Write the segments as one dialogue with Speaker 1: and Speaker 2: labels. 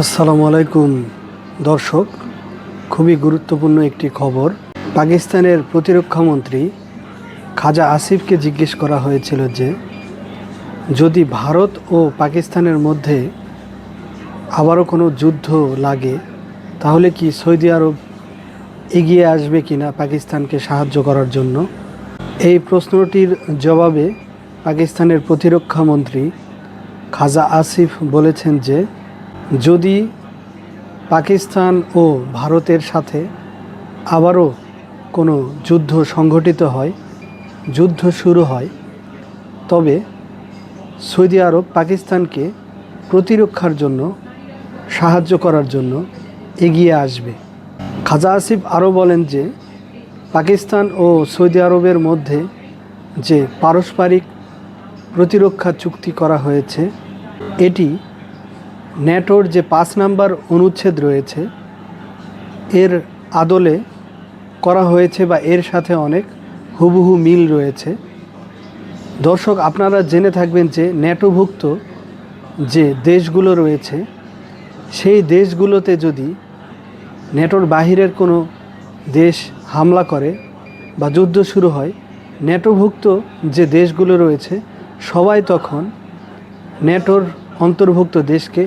Speaker 1: আসসালামু আলাইকুম, দর্শক। খুবই গুরুত্বপূর্ণ একটি খবর। পাকিস্তানের প্রতিরক্ষা মন্ত্রী খাজা আসিফকে জিজ্ঞেস করা হয়েছিল যে, যদি ভারত ও পাকিস্তানের মধ্যে আবারও কোনো যুদ্ধ লাগে, তাহলে কি সৌদি আরব এগিয়ে আসবে কিনা পাকিস্তানকে সাহায্য করার জন্য? এই প্রশ্নটির জবাবে পাকিস্তানের প্রতিরক্ষা মন্ত্রী খাজা আসিফ বলেছেন যে যদি পাকিস্তান ও ভারতের সাথে আবারও কোনো যুদ্ধ সংঘটিত হয়, যুদ্ধ শুরু হয়, তবে সৌদি আরব পাকিস্তানকে প্রতিরক্ষার জন্য, সাহায্য করার জন্য এগিয়ে আসবে। খাজা আসিফ আরও বলেন যে, পাকিস্তান ও সৌদি আরবের মধ্যে যে পারস্পরিক প্রতিরক্ষা চুক্তি করা হয়েছে, এটি ন্যাটোর যে পাঁচ নাম্বার অনুচ্ছেদ রয়েছে, এর আদলে করা হয়েছে বা এর সাথে অনেক হুবহু মিল রয়েছে। দর্শক, আপনারা জেনে থাকবেন যে ন্যাটোভুক্ত যে দেশগুলো রয়েছে, সেই দেশগুলোতে যদি ন্যাটোর বাহিরের কোনো দেশ হামলা করে বা যুদ্ধ শুরু হয় ন্যাটোভুক্ত যে দেশগুলো রয়েছে, সবাই তখন ন্যাটোর অন্তর্ভুক্ত দেশকে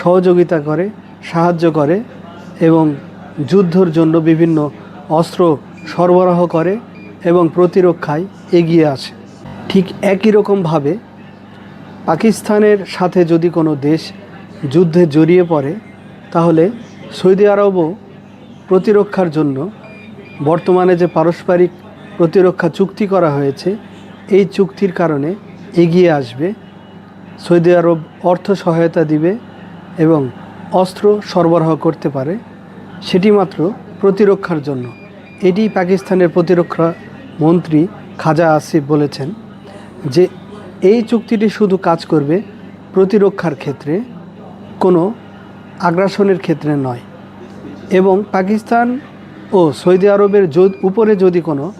Speaker 1: সহযোগিতা করে, সাহায্য করে এবং যুদ্ধর জন্য বিভিন্ন অস্ত্র সরবরাহ করে এবং প্রতিরক্ষায় এগিয়ে আসে। ঠিক একই রকমভাবে পাকিস্তানের সাথে যদি কোনো দেশ যুদ্ধে জড়িয়ে পড়ে, তাহলে সৌদি আরবও প্রতিরক্ষার জন্য বর্তমানে যে পারস্পরিক প্রতিরক্ষা চুক্তি করা হয়েছে, এই চুক্তির কারণে এগিয়ে আসবে। সৌদি আরব অর্থ সহায়তা দিবে এবং অস্ত্র সরবরাহ করতে পারে, সেটি মাত্র প্রতিরক্ষার জন্য। এটি পাকিস্তানের প্রতিরক্ষা মন্ত্রী খাজা আসিফ বলেছেন যে, এই চুক্তিটি শুধু কাজ করবে প্রতিরক্ষার ক্ষেত্রে, কোনো আগ্রাসনের ক্ষেত্রে নয়। এবং পাকিস্তান ও সৌদি আরবের উপরে যদি কোনো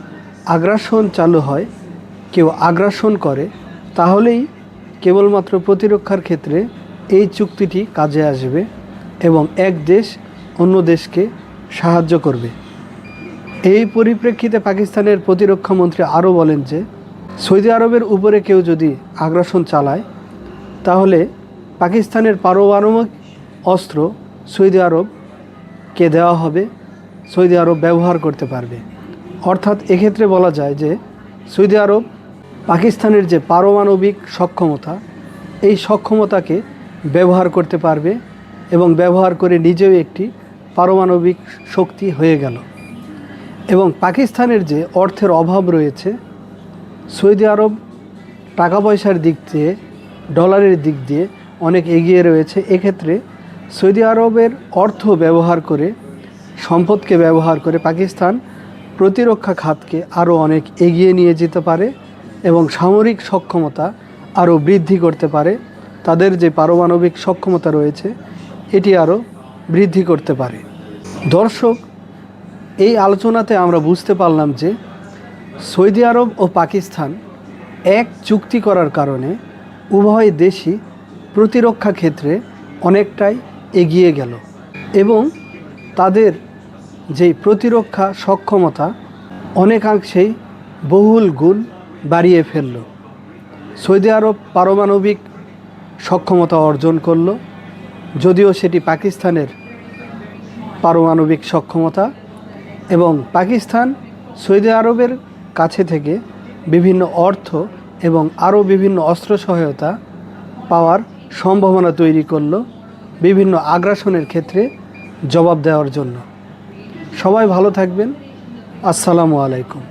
Speaker 1: আগ্রাসন চালু হয়, কেউ আগ্রাসন করে, তাহলেই কেবলমাত্র প্রতিরক্ষার ক্ষেত্রে এই চুক্তিটি কাজে আসবে এবং এক দেশ অন্য দেশকে সাহায্য করবে। এই পরিপ্রেক্ষিতে পাকিস্তানের প্রতিরক্ষা মন্ত্রী আরও বলেন যে, সৌদি আরবের উপরে কেউ যদি আগ্রাসন চালায়, তাহলে পাকিস্তানের পারমাণবিক অস্ত্র সৌদি আরবকে দেওয়া হবে, সৌদি আরব ব্যবহার করতে পারবে। অর্থাৎ এক্ষেত্রে বলা যায় যে, সৌদি আরব পাকিস্তানের যে পারমাণবিক সক্ষমতা, এই সক্ষমতাকে ব্যবহার করতে পারবে এবং ব্যবহার করে নিজেও একটি পারমাণবিক শক্তি হয়ে গেল। এবং পাকিস্তানের যে অর্থের অভাব রয়েছে, সৌদি আরব টাকা পয়সার দিক দিয়ে, ডলারের দিক দিয়ে অনেক এগিয়ে রয়েছে। এক্ষেত্রে সৌদি আরবের অর্থ ব্যবহার করে, সম্পদকে ব্যবহার করে পাকিস্তান প্রতিরক্ষা খাতকে আরও অনেক এগিয়ে নিয়ে যেতে পারে এবং সামরিক সক্ষমতা আরও বৃদ্ধি করতে পারে। তাদের যে পারমাণবিক সক্ষমতা রয়েছে, এটি আরও বৃদ্ধি করতে পারে। দর্শক, এই আলোচনাতে আমরা বুঝতে পারলাম যে সৌদি আরব ও পাকিস্তান এক চুক্তি করার কারণে উভয় দেশই প্রতিরক্ষা ক্ষেত্রে অনেকটাই এগিয়ে গেল এবং তাদের যেই প্রতিরক্ষা সক্ষমতা অনেকাংশেই বহুল গুণ বাড়িয়ে ফেলল। সৌদি আরব পারমাণবিক সক্ষমতা অর্জন করল, যদিও সেটি পাকিস্তানের পারমাণবিক সক্ষমতা এবং পাকিস্তান সৌদি আরবের কাছে থেকে বিভিন্ন অর্থ এবং আরও বিভিন্ন অস্ত্র সহায়তা পাওয়ার সম্ভাবনা তৈরি করল বিভিন্ন আগ্রাসনের ক্ষেত্রে জবাব দেওয়ার জন্য। সবাই ভালো থাকবেন। আসসালামু আলাইকুম।